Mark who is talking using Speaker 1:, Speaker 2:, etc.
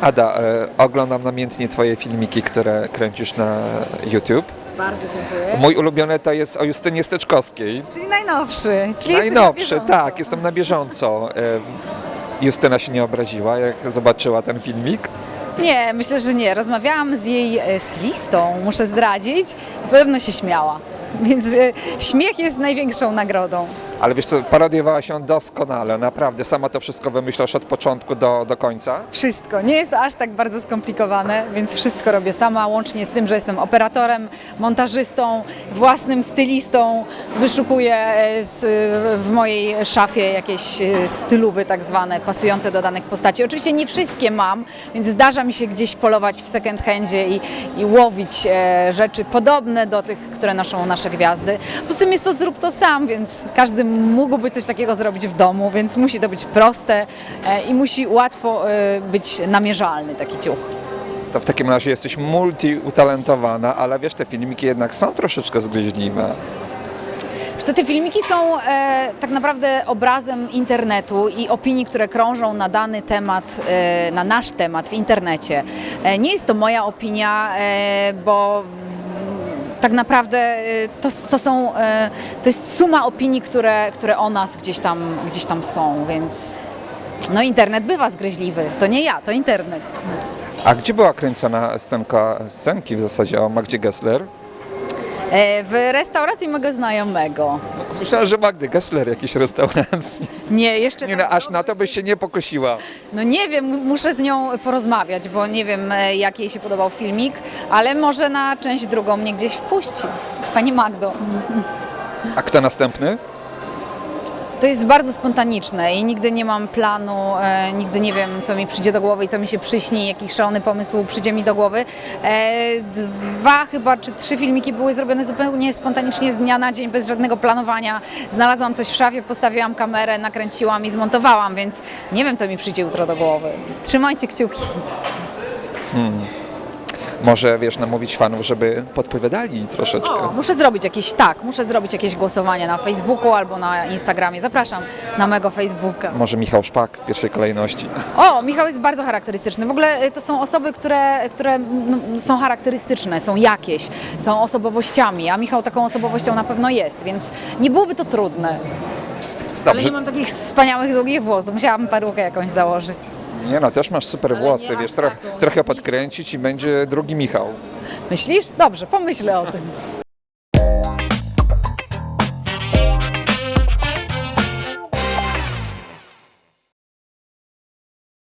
Speaker 1: Ada, e, oglądam namiętnie Twoje filmiki, które kręcisz na YouTube.
Speaker 2: Bardzo dziękuję.
Speaker 1: Mój ulubiony to jest o Justynie Steczkowskiej.
Speaker 2: Czyli najnowszy. Czyli na
Speaker 1: Najnowszy,
Speaker 2: bieżąco.
Speaker 1: tak, jestem na bieżąco. E, Justyna się nie obraziła, jak zobaczyła ten filmik.
Speaker 2: Nie, myślę, że nie. Rozmawiałam z jej e, stylistą, muszę zdradzić. Pewno się śmiała. Więc śmiech jest największą nagrodą.
Speaker 1: Ale wiesz co, parodiowała się doskonale, naprawdę. Sama to wszystko wymyślasz od początku do, do końca.
Speaker 2: Wszystko. Nie jest to aż tak bardzo skomplikowane, więc wszystko robię sama, łącznie z tym, że jestem operatorem, montażystą, własnym stylistą. Wyszukuję e, z, w mojej szafie jakieś e, styluby tak zwane, pasujące do danych postaci. Oczywiście nie wszystkie mam, więc zdarza mi się gdzieś polować w second handzie i, i łowić e, rzeczy podobne do tych, które noszą nasze gwiazdy. Poza tym jest to zrób to sam, więc każdy mógłby coś takiego zrobić w domu, więc musi to być proste e, i musi łatwo e, być namierzalny taki ciuch.
Speaker 1: To w takim razie jesteś multi-utalentowana, ale wiesz, te filmiki jednak są troszeczkę zgryźliwe.
Speaker 2: Co, te filmiki są e, tak naprawdę obrazem internetu i opinii, które krążą na dany temat, e, na nasz temat w internecie. E, nie jest to moja opinia, e, bo tak naprawdę e, to, to są, e, to jest suma opinii, które, które o nas gdzieś tam, gdzieś tam są, więc no internet bywa zgryźliwy. To nie ja, to internet.
Speaker 1: A gdzie była kręcona scenka, scenki w zasadzie o Magdzie Gessler?
Speaker 2: E, w restauracji mojego znajomego.
Speaker 1: Myślałem, że Magdy Gessler jakiejś restauracji.
Speaker 2: Nie, jeszcze
Speaker 1: Nie
Speaker 2: tak
Speaker 1: no, aż na to byś się nie pokusiła.
Speaker 2: No nie wiem, muszę z nią porozmawiać, bo nie wiem, e, jak jej się podobał filmik, ale może na część drugą mnie gdzieś wpuści. Pani Magdo.
Speaker 1: A kto następny?
Speaker 2: To jest bardzo spontaniczne i nigdy nie mam planu, e, nigdy nie wiem, co mi przyjdzie do głowy i co mi się przyśni, jaki szalony pomysł przyjdzie mi do głowy. E, dwa chyba, czy trzy filmiki były zrobione zupełnie spontanicznie z dnia na dzień, bez żadnego planowania. Znalazłam coś w szafie, postawiłam kamerę, nakręciłam i zmontowałam, więc nie wiem, co mi przyjdzie jutro do głowy. Trzymajcie kciuki.
Speaker 1: Może, wiesz, namówić fanów, żeby podpowiadali troszeczkę.
Speaker 2: O, muszę zrobić jakieś, tak, muszę zrobić jakieś głosowanie na Facebooku albo na Instagramie. Zapraszam na mojego Facebooka.
Speaker 1: Może Michał Szpak w pierwszej kolejności.
Speaker 2: O, Michał jest bardzo charakterystyczny. W ogóle y, to są osoby, które, które no, są charakterystyczne, są jakieś, są osobowościami, a Michał taką osobowością na pewno jest, więc nie byłoby to trudne. Ale
Speaker 1: Dobrze.
Speaker 2: nie mam takich wspaniałych, długich włosów. Musiałam perukę jakąś założyć.
Speaker 1: Nie no, też masz super
Speaker 2: Ale
Speaker 1: włosy,
Speaker 2: nie
Speaker 1: wiesz, trochę,
Speaker 2: taką.
Speaker 1: trochę podkręcić i będzie drugi Michał.
Speaker 2: Myślisz? Dobrze, pomyślę o tym.